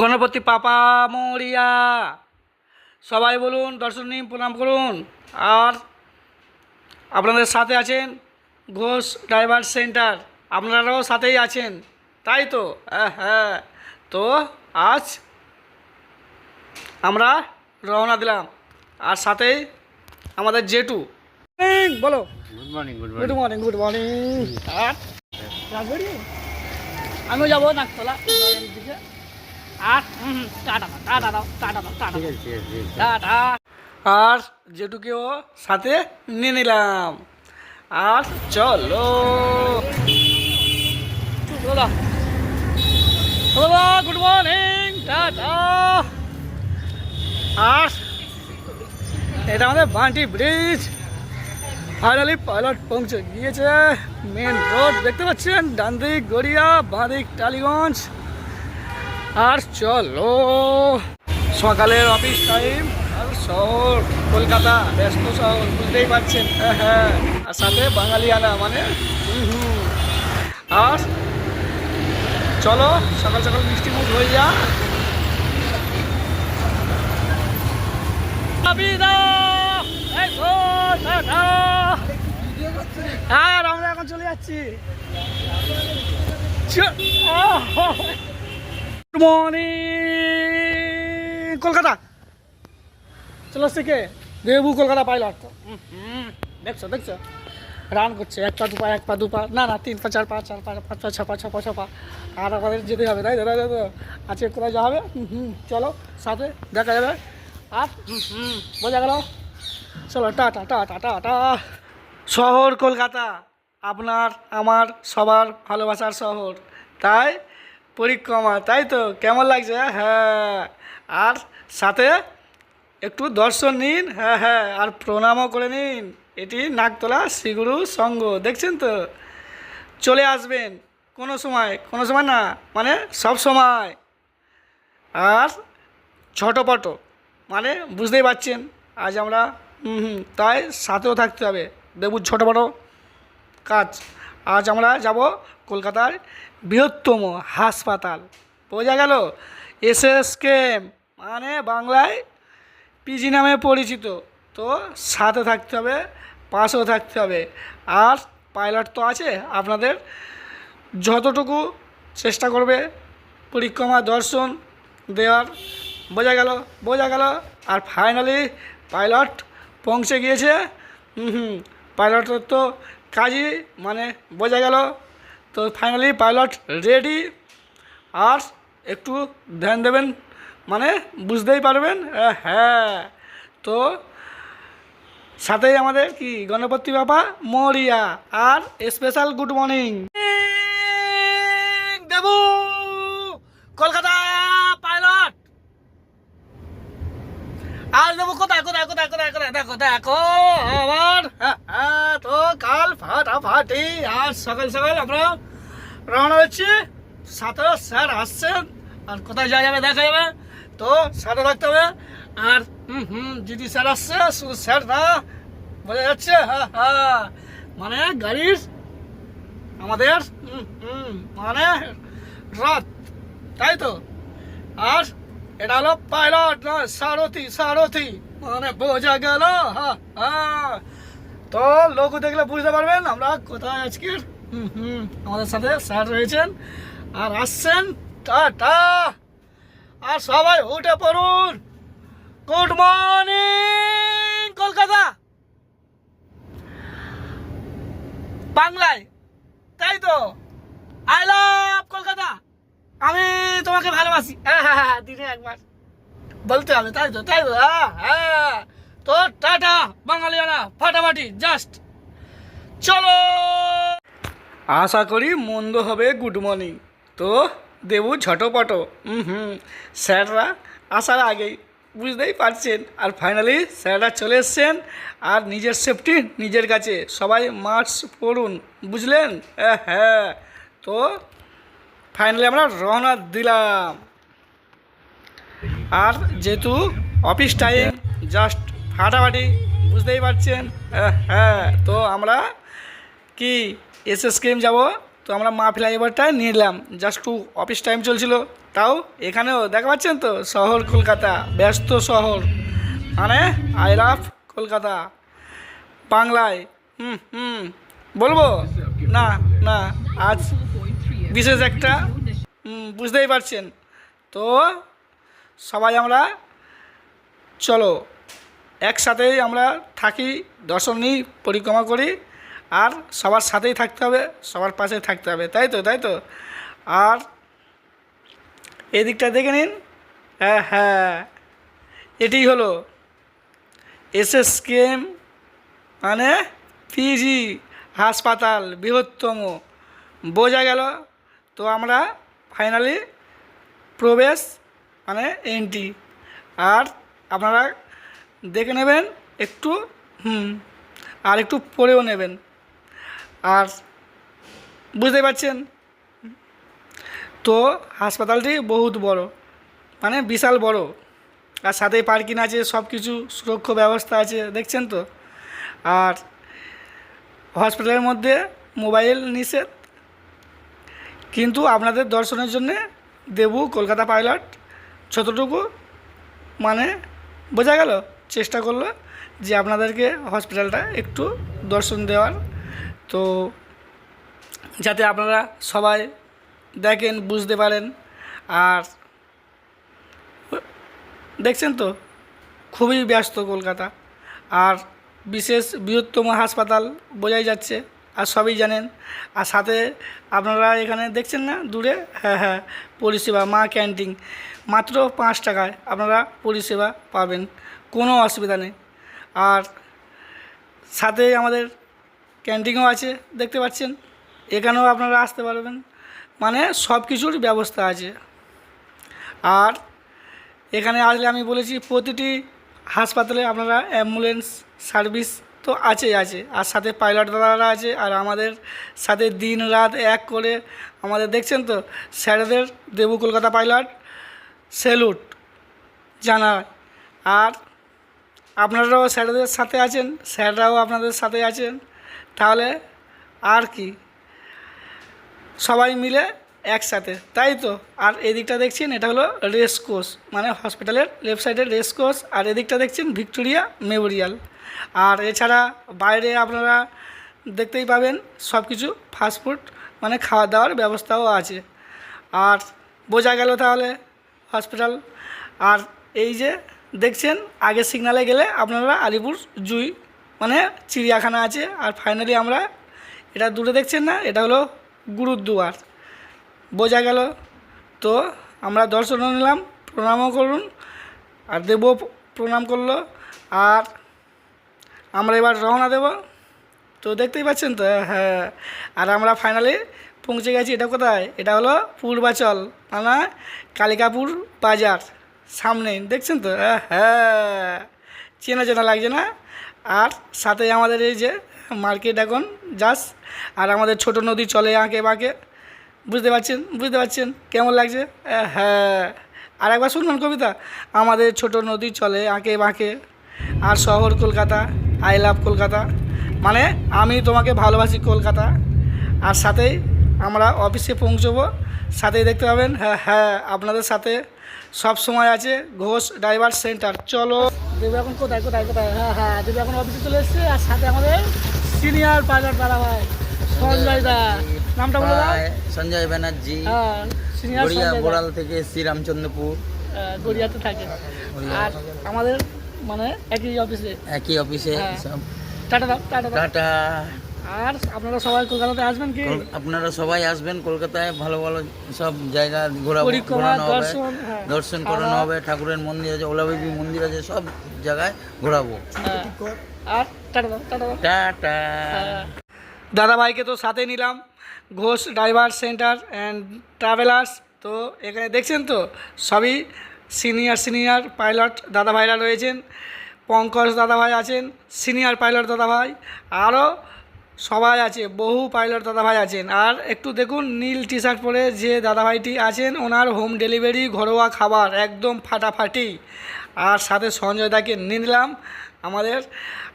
গণপতি পাপা মরিয়া। সবাই বলুন দর্শন নিন প্রণাম করুন। আর আপনাদের সাথে আছেন ঘোষ ড্রাইভার সেন্টার। আপনারাও সাথেই আছেন তাই তো? হ্যাঁ হ্যাঁ। তো আজ আমরা রওনা দিলাম। আর সাথেই আমাদের জেটু বলো। Good morning good good morning good morning আর আমিও যাব নাকতলা দিকে। আর টাটা টাটা দাও টাটা দাও আর জেঠুকেও সাথে নিয়ে নিলাম। আর চলো। Good morning tata. আর এটা আমাদের বান্টি ব্রিজ। ফাইনালি পাইলট পৌঁছে গিয়েছে। মেন রোড দেখতে পাচ্ছেন? ডান দিক গড়িয়া বাঁ দিক টালিগঞ্জ। আর চলো। সকালের অফিস টাইম আর শহর, কলকাতা, ব্যস্ত শহর, বুঝতেই পারছেন। হ্যাঁ হ্যাঁ। আর সাথে বাঙালিয়ানা মানে আর চলো, সকাল সকাল মিষ্টি মুখ হয়ে যা। আর আমরা এখন চলে যাচ্ছি। মর্নিং কলকাতা চলো থেকে দেবু কলকাতা পাইলট। দেখছ দেখছ? রান করছে এক পা দু পা এক পা দু পা। না না তিন পা চার পা চার পা পাঁচ পা ছ পা ছ পা ছ পা। আর আমাদের যেতে হবে তাই দাদা দাদা আজকে কোথায় যাওয়া হবে? হুম, চলো সাথে দেখা যাবে। আর বোঝা গেল? চলো টাটা টাটা টাটা। শহর কলকাতা আপনার আমার সবার ভালোবাসার শহর। তাই পরিক্রমা, তাই তো? কেমন লাগছে? হ্যাঁ আর সাথে একটু দর্শন নিন হ্যাঁ হ্যাঁ। আর প্রণামও করে নিন। এটি নাগতলা শ্রীগুরু সংঘ, দেখছেন তো? চলে আসবেন কোনো সময় কোনো সময় না মানে সব সময়। আর ছোটোপটো মানে বুঝতেই পারছেন, আজ আমরা, হুম তাই সাথেও থাকতে হবে। দেবুর ছোটোখাটো কাজ। আজ আমরা যাব কলকাতার বৃহত্তম হাসপাতাল। বোঝা গেল এসএসকেম মানে বাংলায় পিজি নামে পরিচিত। তো সাথে থাকতে হবে, পাশেও থাকতে হবে। আর পাইলট তো আছে, আপনাদের যতটুকু চেষ্টা করবে পরিক্রমা, দর্শন দেওয়ার। বোঝা গেল বোঝা গেল। আর ফাইনালি পাইলট পৌঁছে গিয়েছে। হুম হুম, পাইলটের তো কাজই মানে বোঝা গেল। তো ফাইনালি পাইলট রেডি আর একটু ধ্যান দেবেন মানে বুঝতেই পারবেন হ্যাঁ। তো সাথেই আমাদের কি, গণপতি বাবা মরিয়া আর special good morning Debu Kolkata pilot আর দেবো কোথায় কোথায় কোথায় কোথায় কোথায় দেখো দেখো আবার হ্যাঁ, হ্যাঁ, তো কাল ফাটাফাটি আর সকাল সকাল আমরা রওনা হচ্ছি। সাথে স্যার আসছেন আর কোথায় যাওয়া যাবে দেখা যাবে। তো সাথে থাকতে হবে। আর হুম হুম দিদি স্যার আসছে শুধু স্যার না বোঝা যাচ্ছে হ্যাঁ হ্যাঁ মানে গাড়ির আমাদের মানে রথ তাই তো? আর এটা হলো পাইলট নয় সারথি সারথি। মানে বোঝা গেল তো লোক দেখলে বুঝতে পারবেন আমরা কোথায় আজকের হুম হুম, আমাদের সাথে স্যার রয়েছেন। আর আসছেন টাটা। আর সবাই উঠে পড়ুন। Good morning, Kolkata. বাংলায়, তাই তো? I love Kolkata. আমি তোমাকে ভালোবাসি। হ্যাঁ হ্যাঁ হ্যাঁ দিনে একবার। বলতে হবে, তাই তো তাই তো হ্যাঁ হ্যাঁ। তো টাটা, বাঙালিয়ানা, ফাটাফাটি জাস্ট চলো। আশা করি মন্দ হবে গুড মর্নিং তো দেবু ঝটোপটো। হুম হুম, স্যাররা আসার আগেই বুঝতেই পারছেন। আর ফাইনালি স্যাররা চলে এসছেন। আর নিজের সেফটি নিজের কাছে। সবাই মাস্ক পরুন, বুঝলেন? হ্যাঁ। তো ফাইনালি আমরা রওনা দিলাম। আর যেহেতু অফিস টাইম জাস্ট ফাটাফাটি বুঝতেই পারছেন? হ্যাঁ, তো আমরা কি এস এস কেম যাব? তো আমরা মা ফ্লাইওভারটা নিলাম। জাস্ট টু অফিস টাইম চলছিল। তাও এখানেও দেখা পাচ্ছেন তো? শহর কলকাতা ব্যস্ত শহর। মানে আই লাভ কলকাতা। বাংলায় হুম হুম। বলব? না না আজ বিশেষ একটা বুঝতেই পারছেন। তো সবাই আমরা চলো, একসাথেই আমরা থাকি, দর্শন পরিক্রমা করি, আর সবার সাথেই থাকতে হবে, সবার পাশে থাকতে হবে। তাই তো তাই তো? আর এদিকটা দেখে নিন। হ্যাঁ হ্যাঁ এটি হলো এসএসকেএম মানে পিজি হাসপাতাল, বৃহত্তম। বোঝা গেল তো আমরা ফাইনালি প্রবেশ মানে এন্ট্রি আর আপনারা দেখে নেবেন একটু, হুম, আর একটু পরেও নেবেন। আর বুঝতে পারছেন? তো হাসপাতালটি বহুত বড় মানে বিশাল বড়। আর সাথে পার্কিং আছে সব কিছু সুরক্ষা ব্যবস্থা আছে, দেখছেন তো? আর হসপিটালের মধ্যে মোবাইল নিষেধ। কিন্তু আপনাদের দর্শনের জন্যে দেবু কলকাতা পাইলট যতটুকু মানে বোঝা গেল, চেষ্টা করল যে আপনাদেরকে হসপিটালটা একটু দর্শন দেওয়ার। তো যাতে আপনারা সবাই দেখেন, বুঝতে পারেন। আর দেখছেন তো, খুবই ব্যস্ত কলকাতা। আর বিশেষ বৃহত্তম হাসপাতাল বোঝাই যাচ্ছে। আর সবই জানেন। আর সাথে আপনারা এখানে দেখছেন না? দূরে? হ্যাঁ হ্যাঁ পরিষেবা, মা ক্যান্টিন। মাত্র পাঁচ টাকায় আপনারা পরিষেবা পাবেন। কোনো অসুবিধা নেই। আর সাথে আমাদের ক্যান্টিনও আছে, দেখতে পাচ্ছেন। এখানেও আপনারা আসতে পারবেন। মানে সব কিছুর ব্যবস্থা আছে। আর এখানে আসলে আমি বলেছি, প্রতিটি হাসপাতালে আপনারা অ্যাম্বুলেন্স সার্ভিস তো আছেই আছে আর সাথে পাইলট দাদারা আছে, আর আমাদের সাথে দিন রাত এক করে আমাদের, দেখছেন তো? স্যারেদের দেবু কলকাতা পাইলট, স্যালুট জানায় আর আপনারাও স্যারেদের সাথে আছেন, স্যাররাও আপনাদের সাথে আছেন। তাহলে আর কি? সবাই মিলে একসাথে। তাই তো? আর এদিকটা দেখছেন, এটা হলো রেস কোর্স মানে হসপিটালের লেফট সাইডের রেস কোর্স, আর এদিকটা দেখছেন ভিক্টোরিয়া মেমোরিয়াল। আর এছাড়া বাইরে আপনারা দেখতেই পাবেন সব কিছু ফাস্টফুড মানে খাওয়া দাওয়ার ব্যবস্থাও আছে। আর বোঝা গেল তাহলে হসপিটাল। আর এই যে দেখছেন, আগে সিগনালে গেলে আপনারা আলিপুর জুই মানে চিড়িয়াখানা আছে। আর ফাইনালি আমরা, এটা দূরে দেখছেন না, এটা হলো গুরুদুয়ার বোঝা গেল। তো আমরা দর্শনও নিলাম, প্রণামও করুন, আর দেবও প্রণাম করল, আর আমরা এবার রওনা দেব। তো দেখতেই পাচ্ছেন তো হ্যাঁ আর আমরা ফাইনালি পৌঁছে গেছি, এটা কোথায়? এটা হলো পূর্বাচল মানে কালিকাপুর বাজার সামনেই দেখছেন তো? হ্যাঁ চেনা চেনা লাগছে না? আর সাথে আমাদের এই যে মার্কেট এখন যাস আর আমাদের ছোট নদী চলে আঁকে বাঁকে। বুঝতে পারছেন? বুঝতে পারছেন? কেমন লাগছে? হ্যাঁ। আর একবার শুনবেন কবিতা। আমাদের ছোট নদী চলে আঁকে বাঁকে। আর শহর কলকাতা, আই লাভ কলকাতা। মানে আমি তোমাকে ভালোবাসি কলকাতা। আর সাথেই আমরা অফিসে পৌঁছবো। সাথেই দেখতে পাবেন হ্যাঁ হ্যাঁ আপনাদের সাথে সব সময় আছে ঘোষ ড্রাইভার সেন্টার। চলো। দেবো এখন কোথায় কোথায় কোথায়? হ্যাঁ হ্যাঁ দেবো এখন অফিসে চলে এসছে। আর সাথে আমাদের সিনিয়র পাইলট দাদা ভাই সঞ্জয় দা। নামটা বলে দাও। সঞ্জয় ব্যানার্জি হ্যাঁ গড়িয়া বোড়াল থেকে শ্রীরামচন্দ্রপুর। আহ, গড়িয়াতে থাকে। আর আমাদের মানে একই অফিসে একই অফিসে হ্যাঁ। টাটা দাও টাটা টাটা। আর আপনারা সবাই কলকাতাতে আসবেন কি? আপনারা সবাই আসবেন কলকাতায় ভালো ভালো সব জায়গা পরিক্রমা, ঘোরানো হবে। দর্শন, হ্যাঁ। করানো হবে ঠাকুরের মন্দির আছে ওলাবেবী মন্দির আছে সব জায়গায় ঘোরাবো। হ্যাঁ। আর টাটা টাটা টাটা। দাদা ভাইকে তো সাথে নিলাম। Ghosh driver centre and travellers. তো এখানে দেখছেন তো? সবই সিনিয়র সিনিয়র পাইলট দাদা ভাইরা রয়েছেন। পঙ্কজ দাদা ভাই আছেন, সিনিয়র পাইলট দাদা ভাই আরও সবাই আছে, বহু পাইলট দাদা ভাই আছেন। আর একটু দেখুন, নীল টি শার্ট পরে যে দাদা ভাইটি আছেন, ওনার হোম ডেলিভারি ঘরোয়া খাবার একদম ফাটাফাটি। আর সাথে সঞ্জয় দাকে নিয়ে নিলাম আমাদের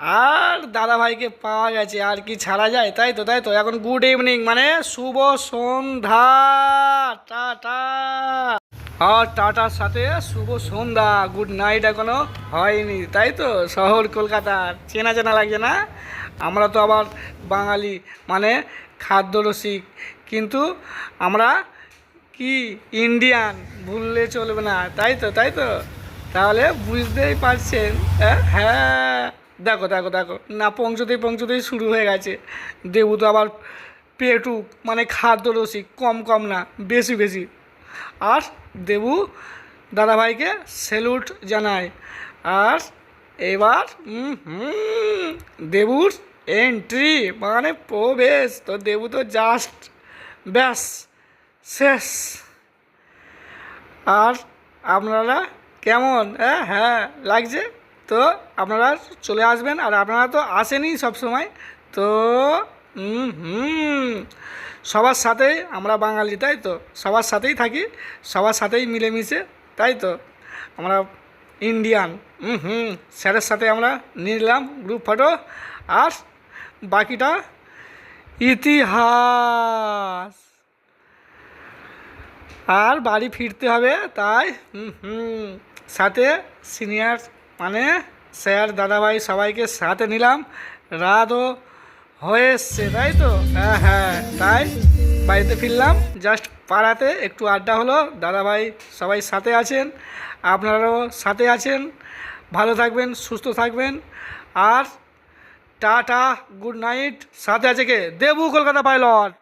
আর দাদা ভাইকে পাওয়া গেছে, আর কি ছাড়া যায়? তাই তো তাই তো। এখন গুড ইভিনিং মানে শুভ সন্ধ্যা। টাটা আর টাটার সাথে শুভ সন্ধ্যা। গুড নাইট এখনও হয়নি, তাই তো? শহর কলকাতার। চেনা চেনা লাগছে না? আমরা তো আবার বাঙালি মানে খাদ্য রসিক কিন্তু আমরা কি ইন্ডিয়ান ভুললে চলবে না। তাই তো তাই তো? তাহলে বুঝতেই পারছেন হ্যাঁ। দেখো দেখো দেখো। না পৌঁছতেই পৌঁছতেই শুরু হয়ে গেছে। দেবু তো আবার পেটু মানে খাদ্য রসিক কম কম না, বেশি বেশি। আর দেবু দাদাভাইকে স্যালুট জানায়। আর এবার দেবুর এন্ট্রি মানে প্রবেশ। তো দেবু তো জাস্ট ব্যাস, শেষ। আর আপনারা কেমন? হ্যাঁ হ্যাঁ লাগছে? তো আপনারা চলে আসবেন আর আপনারা তো আসেনই সব সময় তো হুম, সবার সাথেই আমরা বাঙালি, তাই তো? সবার সাথেই থাকি, সবার সাথেই মিলেমিশে, তাই তো? আমরা ইন্ডিয়ান হুম স্যারের সাথে আমরা নিলাম গ্রুপ ফটো আর বাকিটা ইতিহাস। আর বাড়ি ফিরতে হবে, তাই হুম হুম, সাথে সিনিয়র মানে স্যার, দাদাভাই সবাইকে সাথে নিলাম। রাতও হয়ে এসছে, তাই তো? হ্যাঁ হ্যাঁ তাই বাড়িতে ফিরলাম। জাস্ট পাড়াতে একটু আড্ডা হলো, দাদাভাই সবাই সাথে আছেন, আপনারাও সাথে আছেন। ভালো থাকবেন, সুস্থ থাকবেন। আর টাটা, গুড নাইট, সাথে আছে কে? দেবু কলকাতা পাইলট।